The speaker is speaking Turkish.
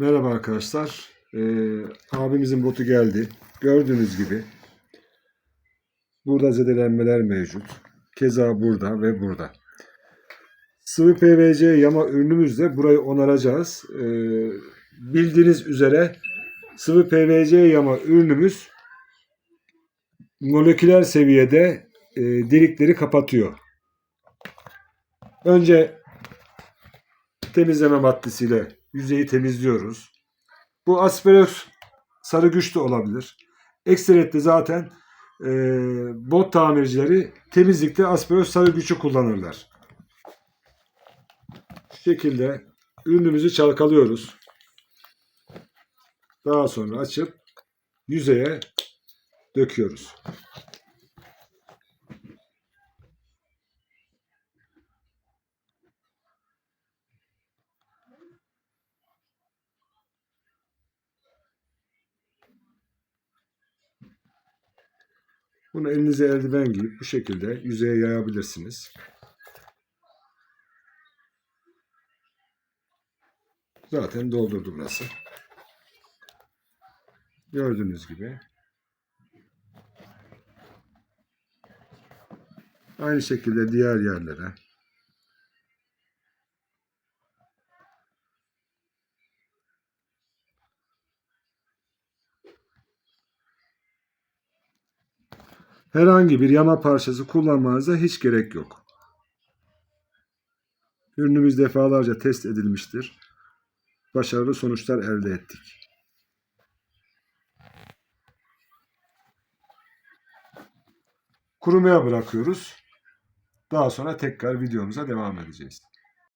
Merhaba arkadaşlar. Ee, abimizin botu geldi. Gördüğünüz gibi burada zedelenmeler mevcut. Keza burada ve burada. Sıvı PVC yama ürünümüzle burayı onaracağız. Ee, bildiğiniz üzere sıvı PVC yama ürünümüz moleküler seviyede e, delikleri kapatıyor. Önce temizleme maddesiyle yüzeyi temizliyoruz. Bu aspiros sarı güç de olabilir. Ekseriyette zaten e, bot tamircileri temizlikte aspiros sarı gücü kullanırlar. Şu şekilde ürünümüzü çalkalıyoruz. Daha sonra açıp yüzeye döküyoruz. Bunu elinize eldiven giyip bu şekilde yüzeye yayabilirsiniz. Zaten doldurdu burası. Gördüğünüz gibi. Aynı şekilde diğer yerlere. Herhangi bir yama parçası kullanmanıza hiç gerek yok. Ürünümüz defalarca test edilmiştir. Başarılı sonuçlar elde ettik. Kurumaya bırakıyoruz. Daha sonra tekrar videomuza devam edeceğiz.